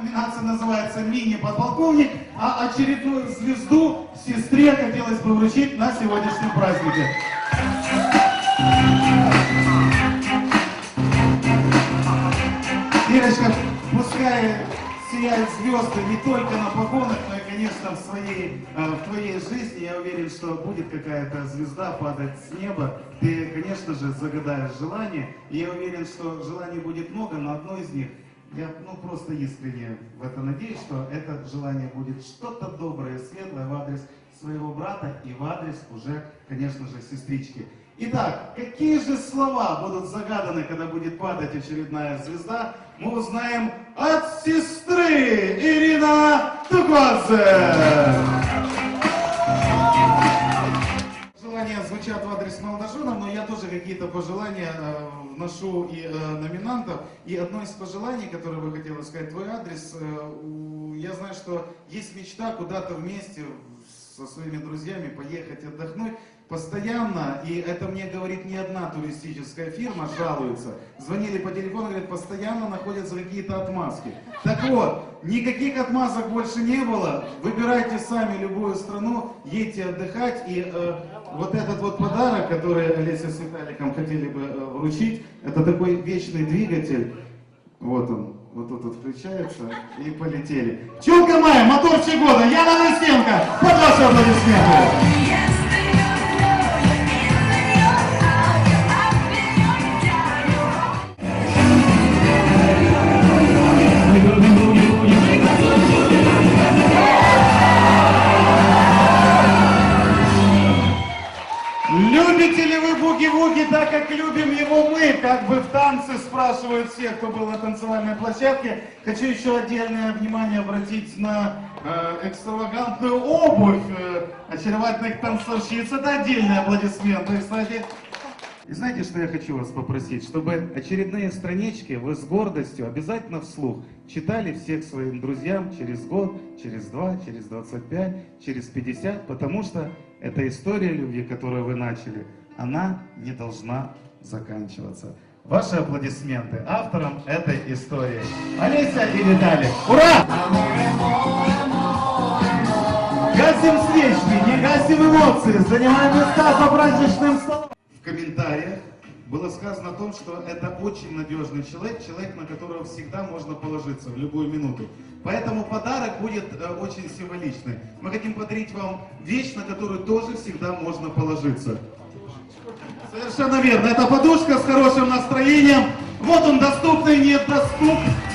Номинация называется «Мини-подполковник», а очередную звезду сестре хотелось бы вручить на сегодняшнем празднике. Ирочка, пускай сияют звезды не только на погонах, но и, конечно, в, своей, э, в твоей жизни. Я уверен, что будет какая-то звезда падать с неба. Ты, конечно же, загадаешь желание. Я уверен, что желаний будет много, но одно из них я ну, просто искренне в это надеюсь, что это желание будет что-то доброе, светлое в адрес своего брата и в адрес уже, конечно же, сестрички. Итак, какие же слова будут загаданы, когда будет падать очередная звезда, мы узнаем от сестры Ирина Тугвадзе. Пожелания э, вношу и э, номинантов. И одно из пожеланий, которое бы хотела сказать твой адрес, э, я знаю, что есть мечта куда-то вместе со своими друзьями поехать отдохнуть постоянно, и это мне говорит не одна туристическая фирма, жалуется. Звонили по телефону, говорят, постоянно находятся какие-то отмазки. Так вот, никаких отмазок больше не было. Выбирайте сами любую страну, едьте отдыхать, и э, вот этот вот подарок, который Олеся с Виталиком хотели бы э, вручить, это такой вечный двигатель. Вот он, вот тут вот включается, и полетели. Пчелка моя, моторчик года, Яна Настенко, под ваши аплодисменты. Любите ли вы буги-вуги так, как любим его мы? Как бы в танце спрашивают все, кто был на танцевальной площадке. Хочу еще отдельное внимание обратить на э, экстравагантную обувь э, очаровательных танцовщиц. Это отдельные аплодисменты, кстати. И знаете, что я хочу вас попросить? Чтобы очередные странички вы с гордостью обязательно вслух читали всех своим друзьям через год, через два, через 25, через 50, потому что эта история любви, которую вы начали, она не должна заканчиваться. Ваши аплодисменты авторам этой истории. Олеся и Виталий. Ура! Гасим свечки, не гасим эмоции, занимаем места за праздничным столом. Комментариях было сказано о том, что это очень надежный человек, человек, на которого всегда можно положиться в любую минуту. Поэтому подарок будет э, очень символичный. Мы хотим подарить вам вещь, на которую тоже всегда можно положиться. Совершенно верно. Это подушка с хорошим настроением. Вот он доступный, недоступный.